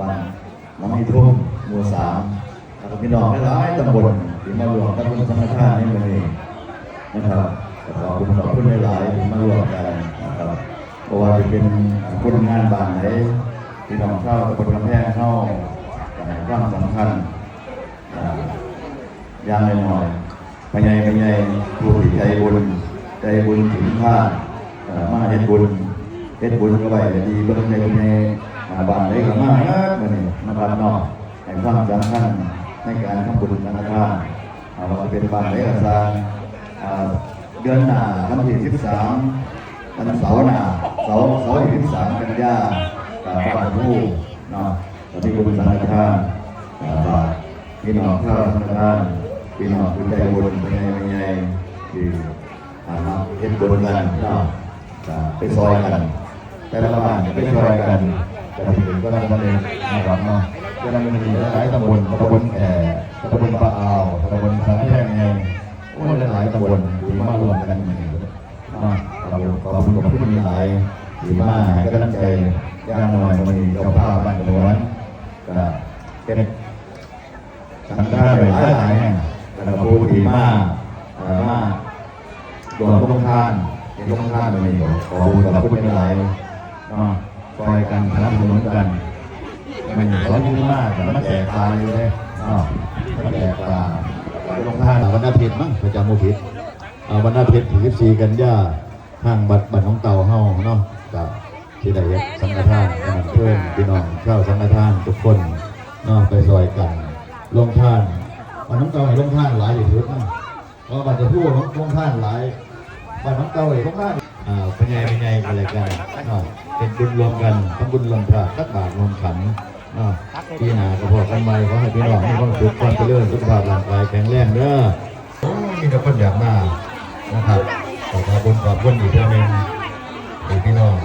บ้านน้องอีทุ่มหมู่สามแล้วก็พี่น้องหลายตำบลที่มารวมกันเป็นธรรมชาติในวันนี้นะครับขอบคุณขอบคุณหลายๆที่มารวมกันนะครับเพราะว่าจะเป็นคนงานบ้านไหนพี่น้องเข้าตำบลกำแพงเข้าให้ความสำคัญอ่าอย่างน้อยๆพญายพญายผู้ที่ใจบุญใจบุญถึงท่ามาเฮ็ดบุญเฮ็ดบุญก็ไว้ดีเบิ่งในในอ่าบ้าน ได้ก็มาเอิ้นมื้อนี้นะครับเนาะให้ความสำคัญในการทำบุญธนาคารอ่าว่าเป็นบ้านได้ก็สร้างอ่าเดือนหน้าวันที่13วันเสาร์หน้าเสาร์เสาร์ที่13กันยากับบ้านผู้เนาะวันที่บุญธนาคารอ่าฝากพี่น้องข้าวธนาคารพี่น้องคุณใจบุญเป็นไงเป็นไงที่อ่ามาเฮ็ดบุญกันเนาะไปซอยกัน แต่ละบ้านไปซอยกัน จะไปถึงก็ต้องดำเนินะครับเนาะจะดำเนินมีหลายตำบลตำบลแอ่ตำบลปะอาวตำบลสันแพงเองโอ้หลายตำบลที่มารวมกันนี่เนาะเราขอบคุณขอบคุณหลายที่มาให้กำลังใจย่างน้อยวันนี้เจ้าภาพบ้านหลวงก็เป็นสังฆาหลายหลายแห่งแต่ผู้ที่มามารวมลงทานเป็นลงทานไปนี่ขอบุญกับคุณเป็นหลายเนาะซอยกันสนับสนุนกันมันขอยืนมากแต่มาแจกปลาอยู่เลยเนาะมาแจกปลาลงท่านวันอาทิตย์มั้งประจำโมผิดอ่าวันอาทิตย์ที่กันย่าห้างบัตรบัตรของเต่าเฮาเนาะกับที่ได้สังฆทานให้มันเพื่อนพี่น้องชาสังฆทานทุกคนเนาะไปซอยกันลงท่านวันน้องเต่าให้ลงท่านหลายอยู่ทุกนะเพราะบัตรจะพูดลงท่านหลายบัตรน้องเต่าให้ลงท่าน อ่าเป็นไงเป็นไงอะไรกันเนาเป็นบุญรวมกันทำบุญรวมทานตักบาตรรวมขันอ่าพี่นาก็พอกันใหม่ขอให้พี่น้องมีความสุขความเจริญสุขภาพร่างกายแข็งแรงเด้อโอ้มีแต่คนอยากมานะครับขอขอบคุณขอบคุณอีกเท่านึงที่พี่น้อง